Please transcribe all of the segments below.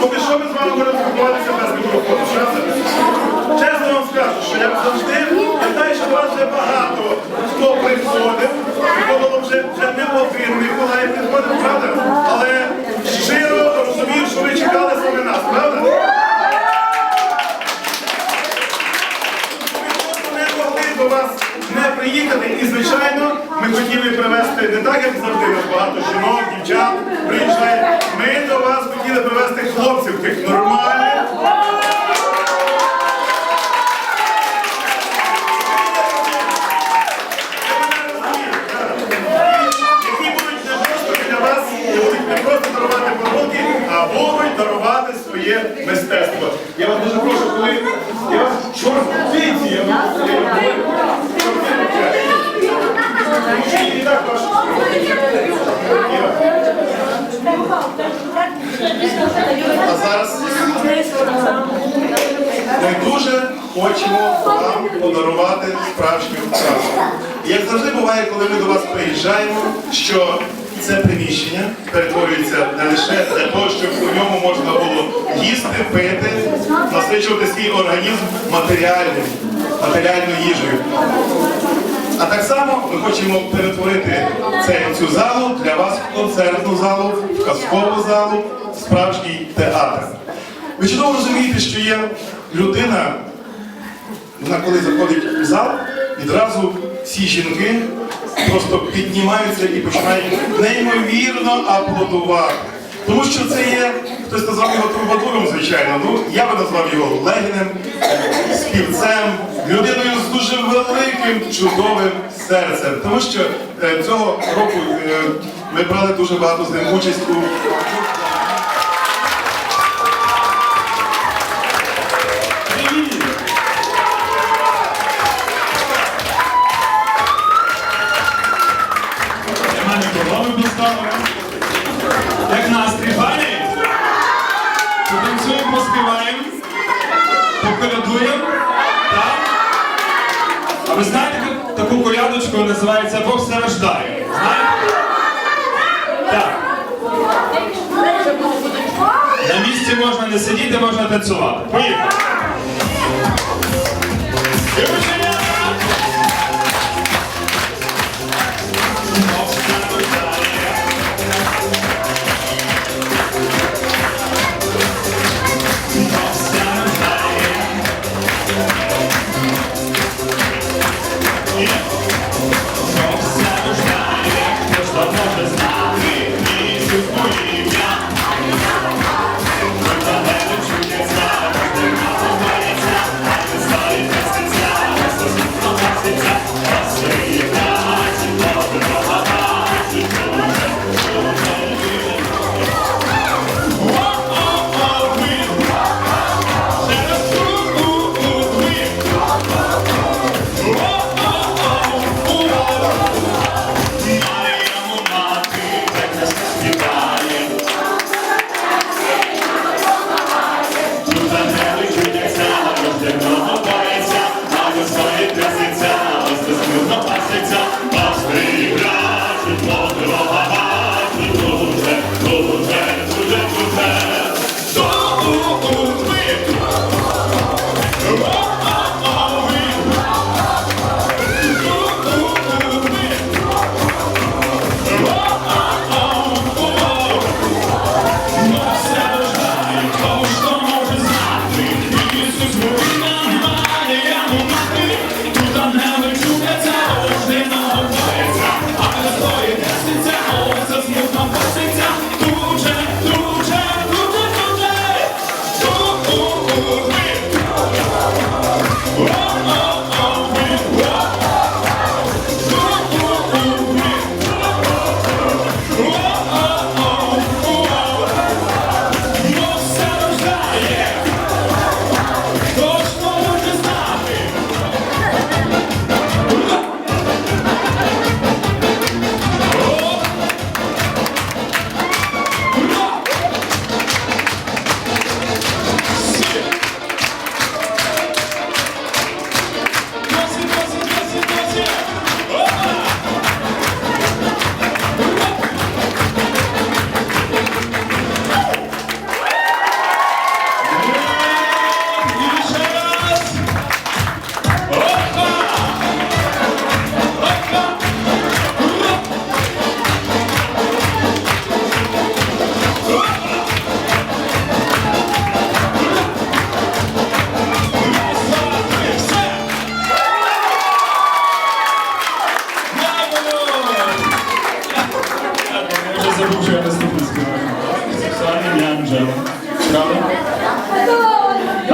поки що ми з вами будемо спілкуватися без мікрофону. Чесно вам скажу, що я завжди, питаю, що вас вже багато хто приходив, приходило вже, вже не один Миколай приходив, правда? Але щиро розумію, що ви чекали саме нас, правда? Ми не могли до вас не приїхати. І, звичайно, ми хотіли привезти не так, як завжди, у нас багато жінок, дівчат приїжджає. Ми до вас хотіли привезти хлопців, тих нормальних. Які будуть не просто для вас, не будуть не просто дарувати подарунки, а будуть дарувати своє мистецтво. Я вас дуже прошу, коли я вас чортиці, я вас я вам говорю, чортиці. Мужчині і так ваш. А зараз ми дуже хочемо вам подарувати справжню. І Як завжди буває, коли ми до вас приїжджаємо, що це приміщення перетворюється не лише для того, щоб у ньому можна було їсти, пити, насичувати свій організм матеріальним, матеріальною їжею. А так само ми хочемо перетворити цю залу для вас в концертну залу, в казкову залу, в справжній театр. Ви чудово розумієте, що є людина, вона коли заходить в зал, відразу всі жінки просто піднімаються і починають неймовірно аплодувати. Тому що це є, хтось назвав його трубадуром, звичайно. Ну, я би назвав його Легіним, співцем, людиною з дуже великим, чудовим серцем. Тому що е, цього року е, ми брали дуже багато з ним участь у Як настрій, пані? Потанцюємо, поспіваємо, поколядуємо. Так? А ви знаєте таку колядочку називається Бог все рождає? Знаєте? Так. На місці можна не сидіти, можна танцювати. Поїхали.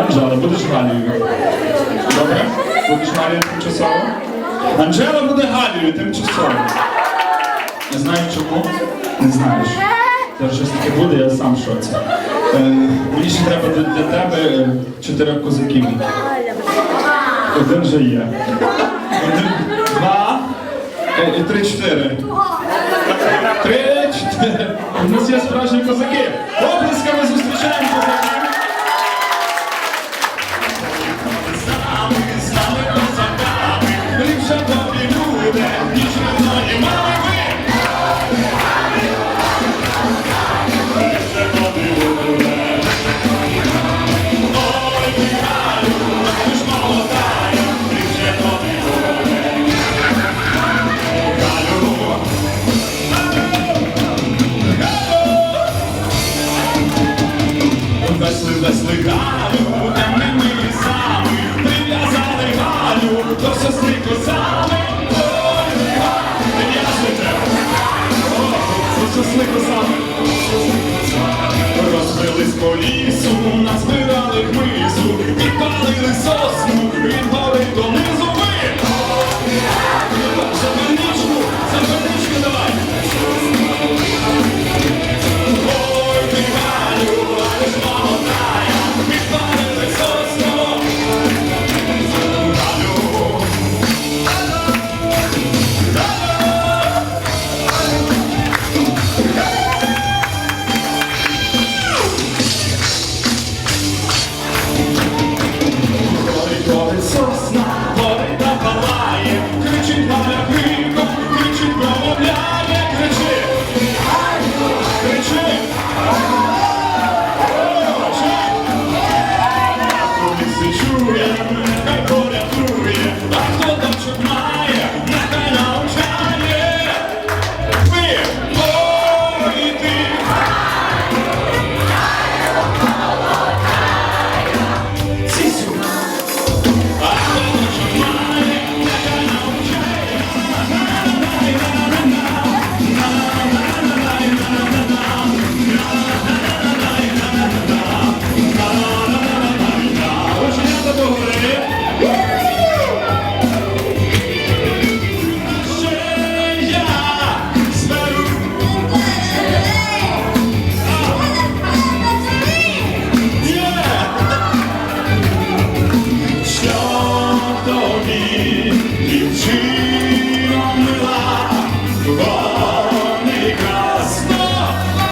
Анжела, будеш Галією. Добре? Будеш Галією тимчасово? Анжела буде Галією тимчасово. Не знаю чому. Не знаєш. Зараз щось таке буде, я сам в шоці. Е, мені ще треба для, для тебе е, чотирьох козаків. Один вже є. Один, два, е, і три, чотири. Три, чотири. У нас є справжні